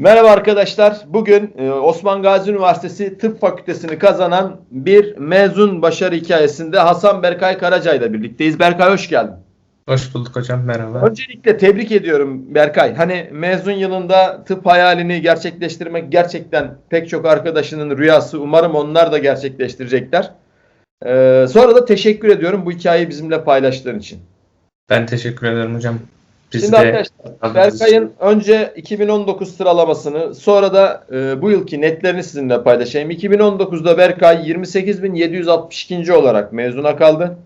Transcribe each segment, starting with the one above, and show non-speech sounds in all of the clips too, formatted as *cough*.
Merhaba arkadaşlar. Bugün e, Osman Gazi Üniversitesi Tıp Fakültesini kazanan bir mezun başarı hikayesinde Hasan Berkay Karaca ile birlikteyiz. Berkay hoş geldin. Hoş bulduk hocam merhaba. Öncelikle tebrik ediyorum Berkay. Hani mezun yılında tıp hayalini gerçekleştirmek gerçekten pek çok arkadaşının rüyası. Umarım onlar da gerçekleştirecekler. Ee, sonra da teşekkür ediyorum bu hikayeyi bizimle paylaştığın için. Ben teşekkür ederim hocam. Biz Şimdi de arkadaşlar Berkay'ın önce 2019 sıralamasını sonra da e, bu yılki netlerini sizinle paylaşayım. 2019'da Berkay 28.762. olarak mezuna kaldı.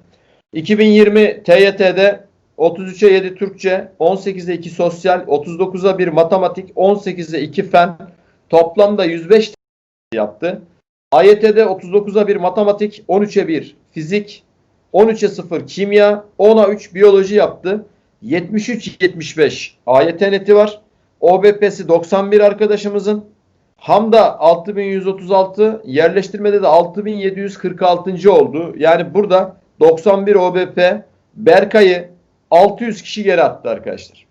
2020 TYT'de 33'e 7 Türkçe, 18'e 2 sosyal, 39'a 1 matematik, 18'e 2 fen, toplamda 105 yaptı. AYT'de 39'a 1 matematik, 13'e 1 fizik, 13'e 0 kimya, 10'a 3 biyoloji yaptı. 73-75 AYT neti var. OBP'si 91 arkadaşımızın. Hamda 6136, yerleştirmede de 6746. oldu. Yani burada 91 OBP Berkay'ı 600 kişi geri attı arkadaşlar.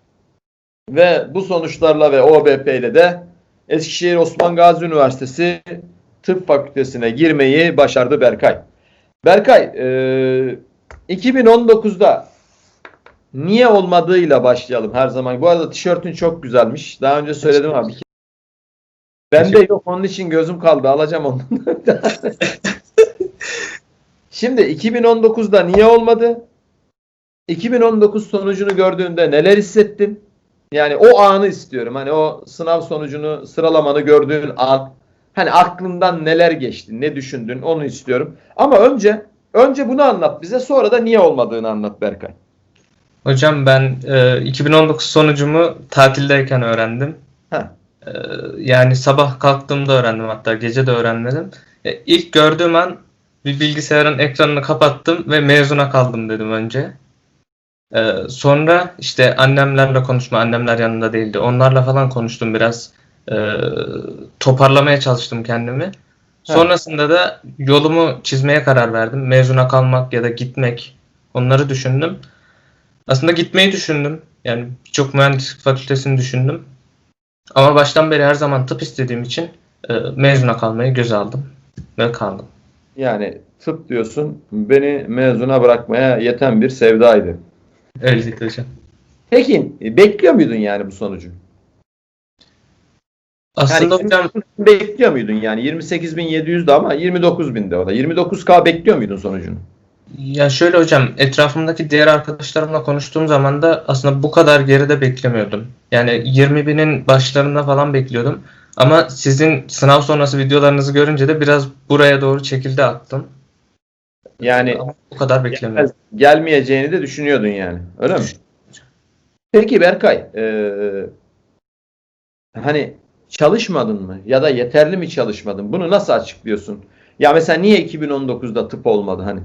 Ve bu sonuçlarla ve OBP ile de Eskişehir Osman Gazi Üniversitesi Tıp Fakültesine girmeyi başardı Berkay. Berkay, e, 2019'da niye olmadığıyla başlayalım her zaman. Bu arada tişörtün çok güzelmiş. Daha önce söyledim abi. Bende yok onun için gözüm kaldı. Alacağım onu. *laughs* Şimdi 2019'da niye olmadı? 2019 sonucunu gördüğünde neler hissettin? Yani o anı istiyorum. Hani o sınav sonucunu, sıralamanı gördüğün an. Hani aklından neler geçti, ne düşündün onu istiyorum. Ama önce önce bunu anlat bize sonra da niye olmadığını anlat Berkay. Hocam ben e, 2019 sonucumu tatildeyken öğrendim. Heh. E, yani sabah kalktığımda öğrendim hatta gece de öğrenmedim. E, ilk gördüğüm an bir bilgisayarın ekranını kapattım ve mezuna kaldım dedim önce. E, sonra işte annemlerle konuşma, annemler yanında değildi. Onlarla falan konuştum biraz. E, toparlamaya çalıştım kendimi. Sonrasında da yolumu çizmeye karar verdim. Mezuna kalmak ya da gitmek. Onları düşündüm. Aslında gitmeyi düşündüm. Yani birçok mühendislik fakültesini düşündüm. Ama baştan beri her zaman tıp istediğim için e, mezuna kalmayı göze aldım ve kaldım. Yani tıp diyorsun beni mezuna bırakmaya yeten bir sevdaydı. Öyleydi hocam. Peki e, bekliyor muydun yani bu sonucu? Aslında yani hocam bekliyor muydun yani 28.700'de ama 29.000'de o da. 29K bekliyor muydun sonucunu? Ya şöyle hocam etrafımdaki diğer arkadaşlarımla konuştuğum zaman da aslında bu kadar geride beklemiyordum. Yani 20 binin başlarında falan bekliyordum. Ama sizin sınav sonrası videolarınızı görünce de biraz buraya doğru çekildi aklım. Yani Ama bu kadar beklemiyordum. gelmeyeceğini de düşünüyordun yani. Öyle mi? Peki Berkay, eee, hani çalışmadın mı ya da yeterli mi çalışmadın? Bunu nasıl açıklıyorsun? Ya mesela niye 2019'da tıp olmadı hani?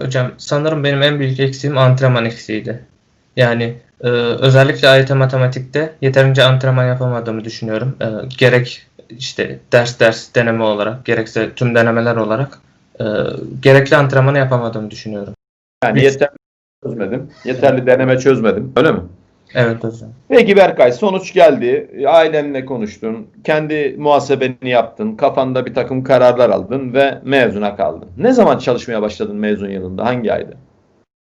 Hocam sanırım benim en büyük eksiğim antrenman eksiğiydi. Yani e, özellikle AYT matematikte yeterince antrenman yapamadığımı düşünüyorum. E, gerek işte ders ders deneme olarak gerekse tüm denemeler olarak e, gerekli antrenmanı yapamadığımı düşünüyorum. Yani yeterli çözmedim. Yeterli deneme çözmedim. Öyle mi? Evet hocam. Peki Berkay sonuç geldi. Ailenle konuştun. Kendi muhasebeni yaptın. Kafanda bir takım kararlar aldın ve mezuna kaldın. Ne zaman çalışmaya başladın mezun yılında? Hangi ayda?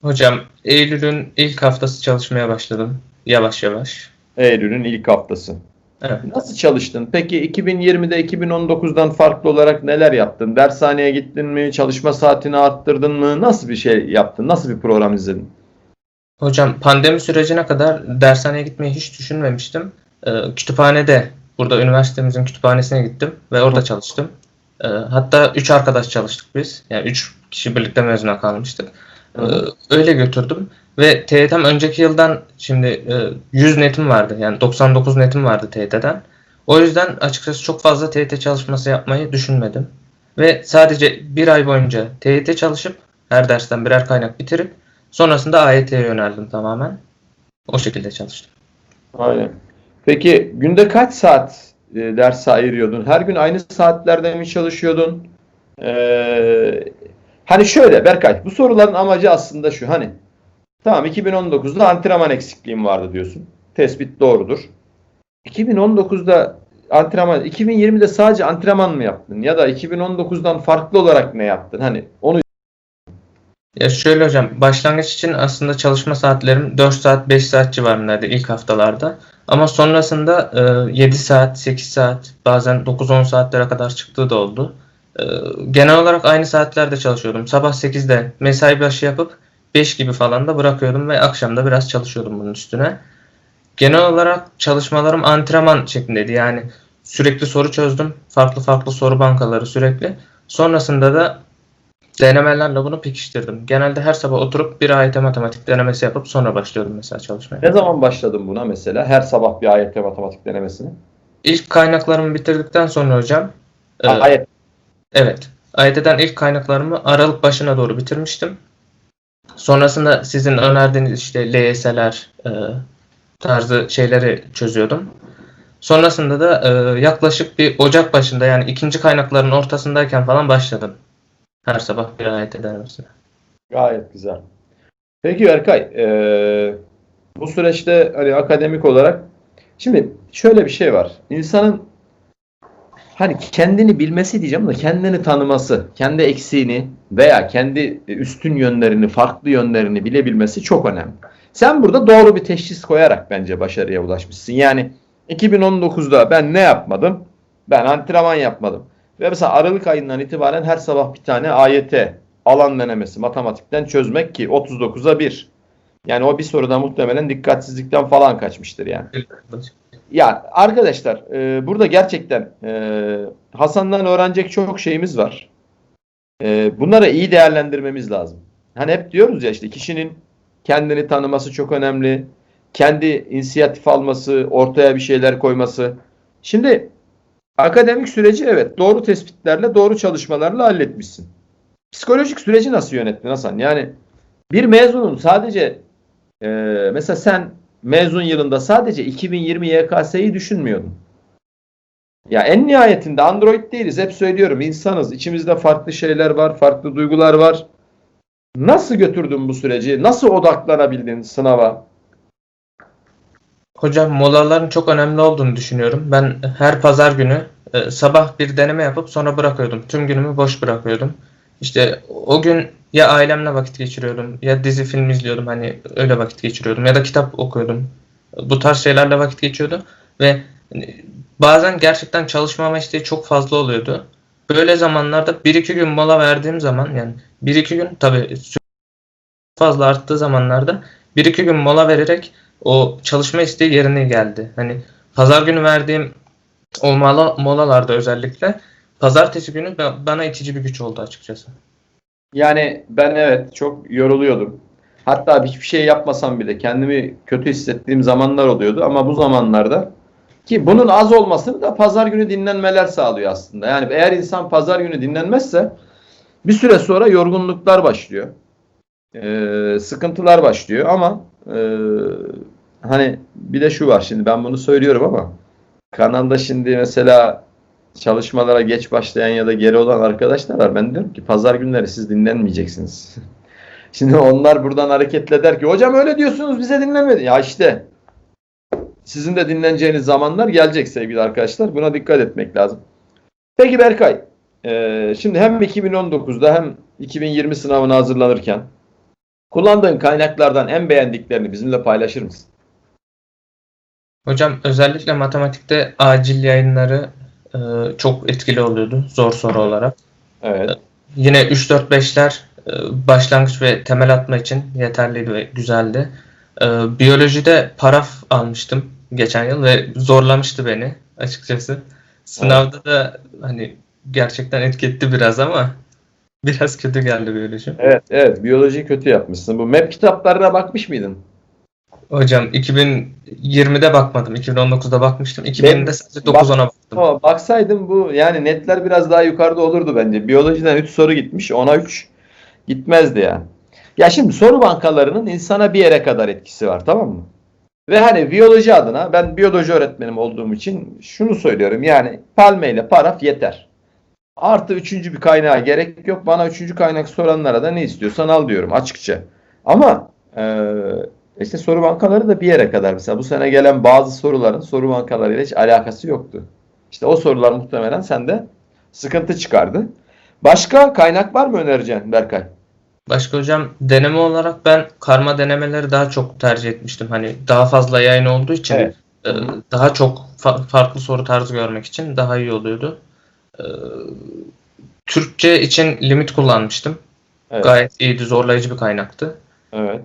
Hocam Eylül'ün ilk haftası çalışmaya başladım. Yavaş yavaş. Eylül'ün ilk haftası. Evet. Nasıl çalıştın? Peki 2020'de 2019'dan farklı olarak neler yaptın? Dershaneye gittin mi? Çalışma saatini arttırdın mı? Nasıl bir şey yaptın? Nasıl bir program izledin? Hocam pandemi sürecine kadar dershaneye gitmeyi hiç düşünmemiştim. Ee, kütüphanede, burada üniversitemizin kütüphanesine gittim ve orada çalıştım. Ee, hatta 3 arkadaş çalıştık biz. Yani 3 kişi birlikte mezuna kalmıştık. Ee, öyle götürdüm. Ve TYT'm önceki yıldan şimdi e, 100 netim vardı. Yani 99 netim vardı TYT'den. O yüzden açıkçası çok fazla TYT çalışması yapmayı düşünmedim. Ve sadece bir ay boyunca TYT çalışıp her dersten birer kaynak bitirip sonrasında AYT'ye yöneldim tamamen. O şekilde çalıştım. Aynen. Peki günde kaç saat e, ders ayırıyordun? Her gün aynı saatlerde mi çalışıyordun? Ee, hani şöyle Berkay, bu soruların amacı aslında şu. Hani tamam 2019'da antrenman eksikliğim vardı diyorsun. Tespit doğrudur. 2019'da antrenman, 2020'de sadece antrenman mı yaptın? Ya da 2019'dan farklı olarak ne yaptın? Hani onu Ya şöyle hocam, başlangıç için aslında çalışma saatlerim 4 saat 5 saat civarındaydı ilk haftalarda. Ama sonrasında e, 7 saat, 8 saat, bazen 9-10 saatlere kadar çıktığı da oldu. E, genel olarak aynı saatlerde çalışıyordum. Sabah 8'de mesai başı yapıp 5 gibi falan da bırakıyordum ve akşamda biraz çalışıyordum bunun üstüne. Genel olarak çalışmalarım antrenman şeklindeydi. Yani sürekli soru çözdüm. Farklı farklı soru bankaları sürekli. Sonrasında da denemelerle bunu pekiştirdim. Genelde her sabah oturup bir AYT matematik denemesi yapıp sonra başlıyordum mesela çalışmaya. ne zaman başladın buna mesela? Her sabah bir AYT matematik denemesini. İlk kaynaklarımı bitirdikten sonra hocam e, AYT. evet AYT'den ilk kaynaklarımı Aralık başına doğru bitirmiştim. Sonrasında sizin önerdiğiniz işte LYS'ler e, tarzı şeyleri çözüyordum. Sonrasında da e, yaklaşık bir Ocak başında yani ikinci kaynakların ortasındayken falan başladım. Her sabah bir AYT denemesine. Gayet güzel. Peki Berkay, eee, bu süreçte hani akademik olarak şimdi şöyle bir şey var. İnsanın hani kendini bilmesi diyeceğim da kendini tanıması, kendi eksiğini veya kendi üstün yönlerini, farklı yönlerini bilebilmesi çok önemli. Sen burada doğru bir teşhis koyarak bence başarıya ulaşmışsın. Yani 2019'da ben ne yapmadım? Ben antrenman yapmadım. Ve mesela Aralık ayından itibaren her sabah bir tane AYT alan denemesi matematikten çözmek ki 39'a 1. Yani o bir soruda muhtemelen dikkatsizlikten falan kaçmıştır yani. Ya arkadaşlar e, burada gerçekten e, Hasan'dan öğrenecek çok şeyimiz var. E, bunları iyi değerlendirmemiz lazım. Hani hep diyoruz ya işte kişinin kendini tanıması çok önemli. Kendi inisiyatif alması, ortaya bir şeyler koyması. Şimdi akademik süreci evet doğru tespitlerle, doğru çalışmalarla halletmişsin. Psikolojik süreci nasıl yönettin Hasan? Yani bir mezunun sadece e, mesela sen mezun yılında sadece 2020 YKS'yi düşünmüyordun. Ya en nihayetinde Android değiliz. Hep söylüyorum insanız. İçimizde farklı şeyler var, farklı duygular var. Nasıl götürdün bu süreci? Nasıl odaklanabildin sınava? Hocam molaların çok önemli olduğunu düşünüyorum. Ben her pazar günü e, sabah bir deneme yapıp sonra bırakıyordum. Tüm günümü boş bırakıyordum. İşte o gün ya ailemle vakit geçiriyordum ya dizi film izliyordum hani öyle vakit geçiriyordum ya da kitap okuyordum. Bu tarz şeylerle vakit geçiyordu ve hani, bazen gerçekten çalışmama isteği çok fazla oluyordu. Böyle zamanlarda 1-2 gün mola verdiğim zaman yani 1-2 gün tabii fazla arttığı zamanlarda 1-2 gün mola vererek o çalışma isteği yerine geldi. Hani pazar günü verdiğim o mola, molalarda özellikle pazartesi günü ba- bana itici bir güç oldu açıkçası. Yani ben evet çok yoruluyordum. Hatta hiçbir şey yapmasam bile kendimi kötü hissettiğim zamanlar oluyordu ama bu zamanlarda ki bunun az olmasını da pazar günü dinlenmeler sağlıyor aslında. Yani eğer insan pazar günü dinlenmezse bir süre sonra yorgunluklar başlıyor. Ee, sıkıntılar başlıyor ama e, hani bir de şu var şimdi ben bunu söylüyorum ama kanalda şimdi mesela çalışmalara geç başlayan ya da geri olan arkadaşlar var. Ben diyorum ki pazar günleri siz dinlenmeyeceksiniz. *laughs* Şimdi onlar buradan hareketle der ki hocam öyle diyorsunuz bize dinlenmedi. Ya işte sizin de dinleneceğiniz zamanlar gelecek sevgili arkadaşlar. Buna dikkat etmek lazım. Peki Berkay, e, şimdi hem 2019'da hem 2020 sınavına hazırlanırken kullandığın kaynaklardan en beğendiklerini bizimle paylaşır mısın? Hocam özellikle matematikte acil yayınları e, çok etkili oluyordu zor soru olarak. Evet. Yine 3-4-5'ler e, başlangıç ve temel atma için yeterliydi ve güzeldi. E, biyolojide paraf almıştım geçen yıl ve zorlamıştı beni açıkçası. Sınavda da hani gerçekten etki biraz ama *laughs* biraz kötü geldi biyoloji. Evet, evet. Biyoloji kötü yapmışsın. Bu MEP kitaplarına bakmış mıydın? Hocam 2020'de bakmadım. 2019'da bakmıştım. 2020'de sadece 9-10'a baktım. Ama baksaydım bu yani netler biraz daha yukarıda olurdu bence. Biyolojiden 3 soru gitmiş. Ona 3 gitmezdi yani. Ya şimdi soru bankalarının insana bir yere kadar etkisi var tamam mı? Ve hani biyoloji adına ben biyoloji öğretmenim olduğum için şunu söylüyorum. Yani palme ile paraf yeter. Artı üçüncü bir kaynağa gerek yok. Bana üçüncü kaynak soranlara da ne istiyorsan al diyorum açıkça. Ama e, İşte soru bankaları da bir yere kadar. Mesela bu sene gelen bazı soruların soru bankalarıyla hiç alakası yoktu. İşte o sorular muhtemelen sende sıkıntı çıkardı. Başka kaynak var mı önereceğin Berkay? Başka hocam deneme olarak ben karma denemeleri daha çok tercih etmiştim. Hani daha fazla yayın olduğu için Evet. e, daha çok fa- farklı soru tarzı görmek için daha iyi oluyordu. Türkçe için limit kullanmıştım. Evet. Gayet iyiydi, zorlayıcı bir kaynaktı. Evet.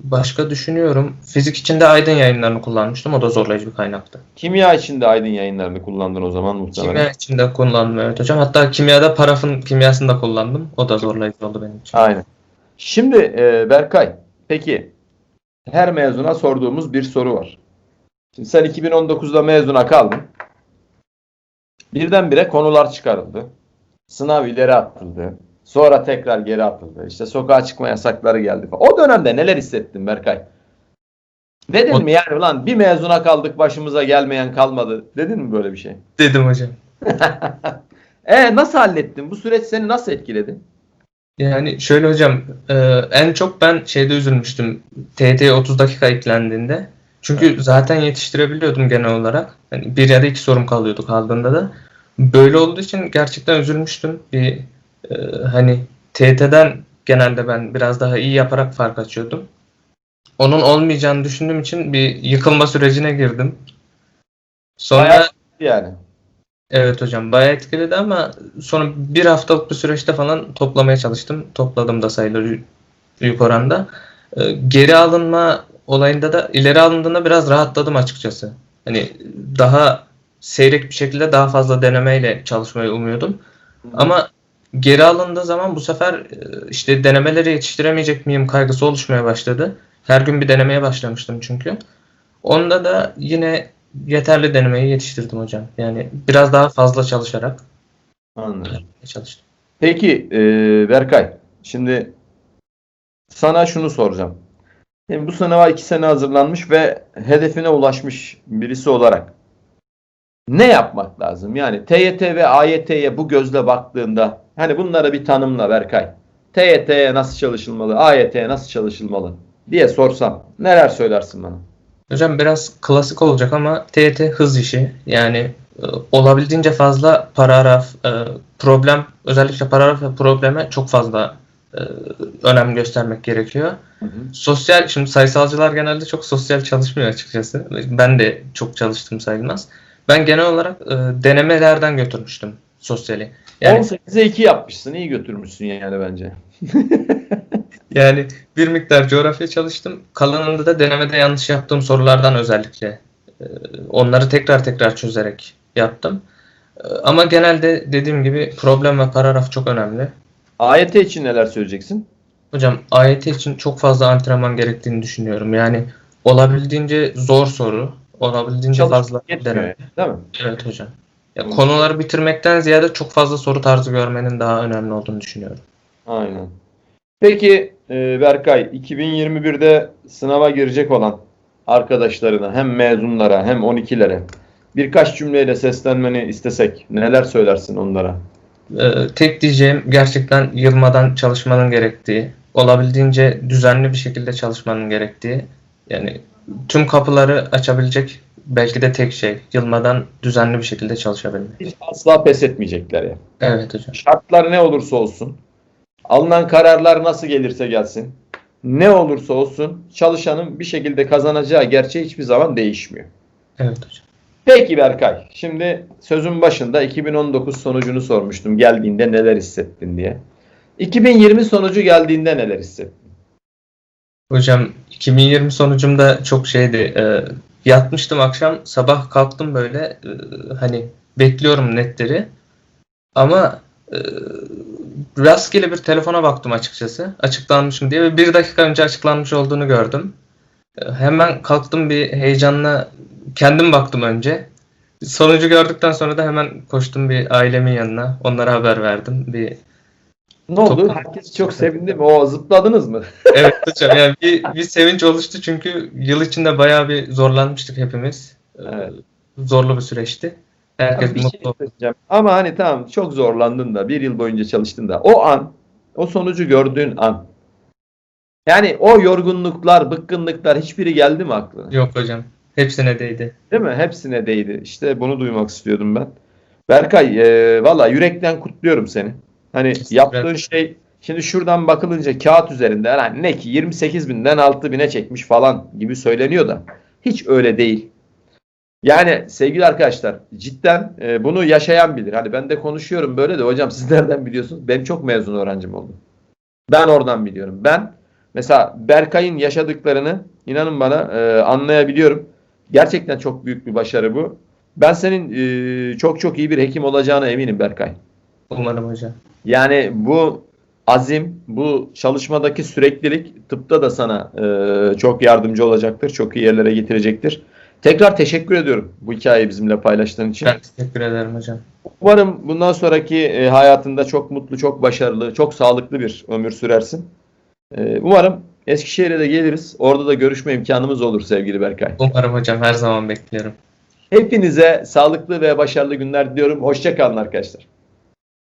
Başka düşünüyorum. Fizik için de Aydın yayınlarını kullanmıştım. O da zorlayıcı bir kaynaktı. Kimya için de Aydın yayınlarını kullandın o zaman muhtemelen. Kimya için de kullandım evet hocam. Hatta kimyada parafın kimyasını da kullandım. O da zorlayıcı oldu benim için. Aynen. Şimdi e, Berkay, peki her mezuna sorduğumuz bir soru var. Şimdi sen 2019'da mezuna kaldın. Birdenbire konular çıkarıldı. Sınav ileri atıldı. Sonra tekrar geri atıldı. İşte sokağa çıkma yasakları geldi falan. O dönemde neler hissettin Berkay? Dedin O- mi yani ulan bir mezuna kaldık başımıza gelmeyen kalmadı. Dedin mi böyle bir şey? Dedim hocam. *laughs* E nasıl hallettin? Bu süreç seni nasıl etkiledi? Yani şöyle hocam e, en çok ben şeyde üzülmüştüm. TT 30 dakika eklendiğinde. Çünkü zaten yetiştirebiliyordum genel olarak. Hani bir ya da iki sorum kalıyordu kaldığında da. Böyle olduğu için gerçekten üzülmüştüm. Bir e, hani TT'den genelde ben biraz daha iyi yaparak fark açıyordum. Onun olmayacağını düşündüğüm için bir yıkılma sürecine girdim. Sonra Bayağı Yani. Evet hocam bayağı etkiledi ama sonra bir haftalık bir süreçte falan toplamaya çalıştım. Topladım da sayıları büyük oranda. Ee, Geri alınma olayında da ileri alındığında biraz rahatladım açıkçası. Hani daha seyrek bir şekilde daha fazla denemeyle çalışmayı umuyordum. Ama geri alındığı zaman bu sefer e, işte denemeleri yetiştiremeyecek miyim kaygısı oluşmaya başladı. Her gün bir denemeye başlamıştım çünkü. Onda da yine yeterli denemeyi yetiştirdim hocam. Yani biraz daha fazla çalışarak Anladım. çalıştım. Peki e, Berkay, şimdi sana şunu soracağım. Şimdi bu sınava iki sene hazırlanmış ve hedefine ulaşmış birisi olarak ne yapmak lazım? Yani TYT ve AYT'ye bu gözle baktığında hani bunlara bir tanımla Berkay. TYT'ye nasıl çalışılmalı, AYT'ye nasıl çalışılmalı diye sorsam neler söylersin bana? Hocam biraz klasik olacak ama TYT hız işi. Yani e, olabildiğince fazla paragraf, e, problem, özellikle paragraf ve probleme çok fazla önem göstermek gerekiyor. Sosyal, şimdi sayısalcılar genelde çok sosyal çalışmıyor açıkçası. Ben de çok çalıştım sayılmaz. Ben genel olarak e, denemelerden götürmüştüm sosyali. Yani 18'e 2 yapmışsın, iyi götürmüşsün yani bence. *laughs* Yani bir miktar coğrafya çalıştım. Kalanında da denemede yanlış yaptığım sorulardan özellikle e, onları tekrar tekrar çözerek yaptım. E, Ama genelde dediğim gibi problem ve paragraf çok önemli. AYT için neler söyleyeceksin? Hocam AYT için çok fazla antrenman gerektiğini düşünüyorum. Yani olabildiğince zor soru, olabildiğince Çalışmak fazla deneme. Değil mi? Evet hocam. Ya konuları bitirmekten ziyade çok fazla soru tarzı görmenin daha önemli olduğunu düşünüyorum. Aynen. Peki e, Berkay 2021'de sınava girecek olan arkadaşlarına hem mezunlara hem 12'lere birkaç cümleyle seslenmeni istesek neler söylersin onlara? Ee, tek diyeceğim gerçekten yılmadan çalışmanın gerektiği, olabildiğince düzenli bir şekilde çalışmanın gerektiği, yani tüm kapıları açabilecek belki de tek şey, yılmadan düzenli bir şekilde çalışabilmek. Hiç asla pes etmeyecekler ya. Evet hocam. Şartlar ne olursa olsun, alınan kararlar nasıl gelirse gelsin, ne olursa olsun çalışanın bir şekilde kazanacağı gerçeği hiçbir zaman değişmiyor. Evet hocam. Peki Berkay, şimdi sözün başında 2019 sonucunu sormuştum geldiğinde neler hissettin diye. 2020 sonucu geldiğinde neler hissettin? Hocam 2020 sonucumda çok şeydi. e, yatmıştım akşam, sabah kalktım böyle e, hani bekliyorum netleri. Ama e, rastgele bir telefona baktım açıkçası. Açıklanmışım diye ve bir dakika önce açıklanmış olduğunu gördüm. E, hemen kalktım bir heyecanla kendim baktım önce. Sonucu gördükten sonra da hemen koştum bir ailemin yanına. Onlara haber verdim. Bir Ne oldu? Toplam- Herkes çok sevindi mi? O zıpladınız mı? *laughs* Evet hocam yani bir, bir sevinç oluştu çünkü yıl içinde bayağı bir zorlanmıştık hepimiz. Evet. Zorlu bir süreçti. Herkes bir şey mutlu oldu. söyleyeceğim. Ama hani tamam çok zorlandın da bir yıl boyunca çalıştın da o an o sonucu gördüğün an Yani o yorgunluklar, bıkkınlıklar hiçbiri geldi mi aklına? Yok hocam. Hepsine değdi. Değil mi? Hepsine değdi. İşte bunu duymak istiyordum ben. Berkay, e, valla yürekten kutluyorum seni. Hani Teşekkür yaptığın şey şimdi şuradan bakılınca kağıt üzerinde yani ne ki 28 binden 6 bine çekmiş falan gibi söyleniyor da hiç öyle değil. Yani sevgili arkadaşlar cidden e, bunu yaşayan bilir. Hani ben de konuşuyorum böyle de hocam siz nereden biliyorsunuz? Benim çok mezun öğrencim oldu. Ben oradan biliyorum. Ben mesela Berkay'ın yaşadıklarını inanın bana e, anlayabiliyorum. Gerçekten çok büyük bir başarı bu. Ben senin e, çok çok iyi bir hekim olacağına eminim Berkay. Umarım hocam. Yani bu azim, bu çalışmadaki süreklilik tıpta da sana e, çok yardımcı olacaktır. Çok iyi yerlere getirecektir. Tekrar teşekkür ediyorum bu hikayeyi bizimle paylaştığın için. Ben teşekkür ederim hocam. Umarım bundan sonraki e, hayatında çok mutlu, çok başarılı, çok sağlıklı bir ömür sürersin. E, umarım Eskişehir'e de geliriz. Orada da görüşme imkanımız olur sevgili Berkay. Umarım hocam her zaman bekliyorum. Hepinize sağlıklı ve başarılı günler diliyorum. Hoşçakalın arkadaşlar.